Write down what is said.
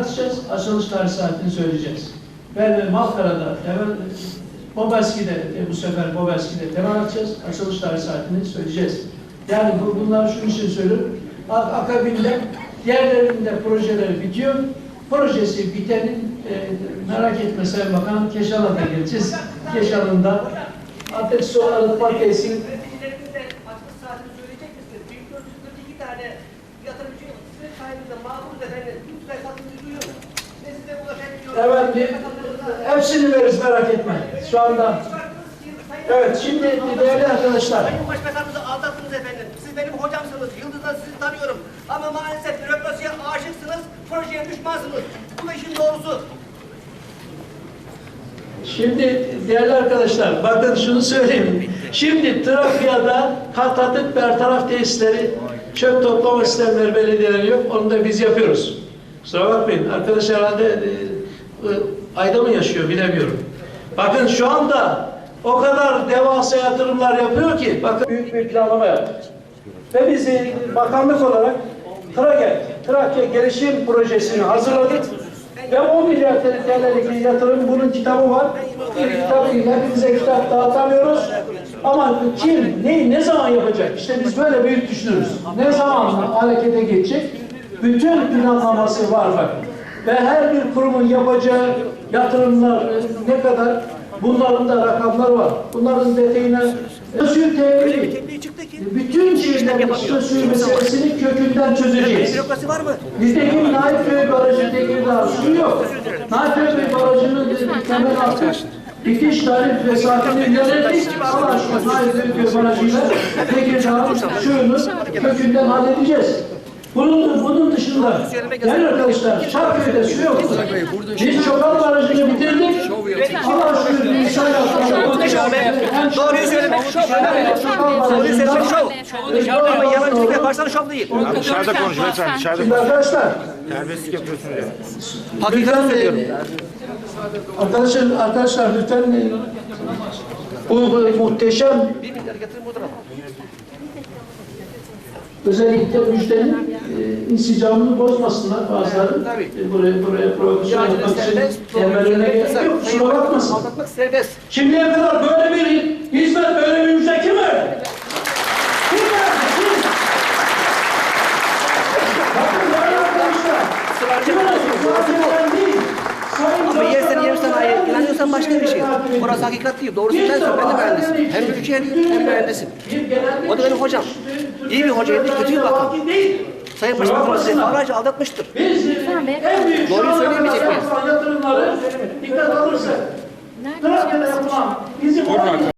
atacağız, açılış tarih saatini söyleyeceğiz. Ve Malkara'da, temel, Bobeski'de, e, bu sefer Bobeski'de temel atacağız, açılış tarih saatini söyleyeceğiz. Yani bu, bunları şunun için söylüyorum. Akabinde diğerlerinde projeleri bitiyor. Projesi bitenin e, merak etme Sayın Bakan Keşanlı'da geleceğiz. Keşanlı'da artık su arıtma tesisi bir- hepsini veririz merak etme. Şu anda Evet, şimdi değerli arkadaşlar, Sayın Başbakanımızı aldattınız efendim. Siz benim hocamsınız. Yıldız'dan sizi tanıyorum. Ama maalesef bürokrasiye aşıksınız. Projeye düşmansınız. Bu da işin doğrusu. şimdi değerli arkadaşlar, bakın şunu söyleyeyim. Şimdi Trakya'da kat atık bertaraf tesisleri, çöp toplama sistemleri belediyeleri yok, onu da biz yapıyoruz. Kusura bakmayın, arkadaş herhalde e, ayda mı yaşıyor bilemiyorum. Bakın şu anda o kadar devasa yatırımlar yapıyor ki, bakın büyük bir planlama yaptık. Ve biz e, bakanlık olarak Trakya, Trakya Gelişim Projesi'ni hazırladık. Ve 10 milyar TL'lik yatırım bunun kitabı var. Bir kitabı hepimize kitap dağıtamıyoruz. Ama kim, neyi, ne zaman yapacak? İşte biz böyle büyük düşünürüz. Ne zaman harekete geçecek? Bütün planlaması var bak. Ve her bir kurumun yapacağı yatırımlar ne kadar bunların da rakamları var. Bunların detayına sözü ki. Bütün şehirlerin sözü meselesini kökünden çözeceğiz. Bizdeki Naifköy Barajı Tekirdağ su yok. Naifköy Barajı'nın temel altı dikiş tarif ve saatini yönettik. Allah aşkına Naifköy Barajı'yla Tekirdağ'ın suyunu kökünden halledeceğiz. Bunun, bunun dışında değerli arkadaşlar Çarköy'de su yoktu. Biz Çokal Barajı'nı bitirdik. Allah şükür bir insan yaptık. Doğruyu söylemek şov. Doğruyu söylemek şov. Ama yalancılık yaparsan şov değil. Dışarıda konuş lütfen. Dışarıda Şimdi arkadaşlar terbiyesizlik yapıyorsunuz ya. Hakikaten söylüyorum. Arkadaşlar, arkadaşlar lütfen bu, bu muhteşem özellikle müjdenin e, insicamını bozmasınlar bazıları. E, buraya buraya provokasyon yapmak için temellerine gerek yok. Kusura bakmasın. Aldatmak serbest. Şimdiye kadar böyle bir hizmet, böyle bir müjde kim verdi? Kim verdi? Kim? Bakın değerli arkadaşlar. Kim verdi? Sayın Ama yer seni yer Cumhurbaşkanı sanayi inanıyorsan başka bir şey. Orası hakikat değil. Doğrusu ben söylüyorum. Ben de mühendisim. Hem Türkiye'liyim hem mühendisim. O da benim hocam. İyi bir hocaydı, kötü bir bakan. Sayın Başbakanımız defalarca aldatmıştır. Biz en büyük Doğruyu miyiz? yapılan yatırımları dikkat alırsak Trakya'da yapılan bizim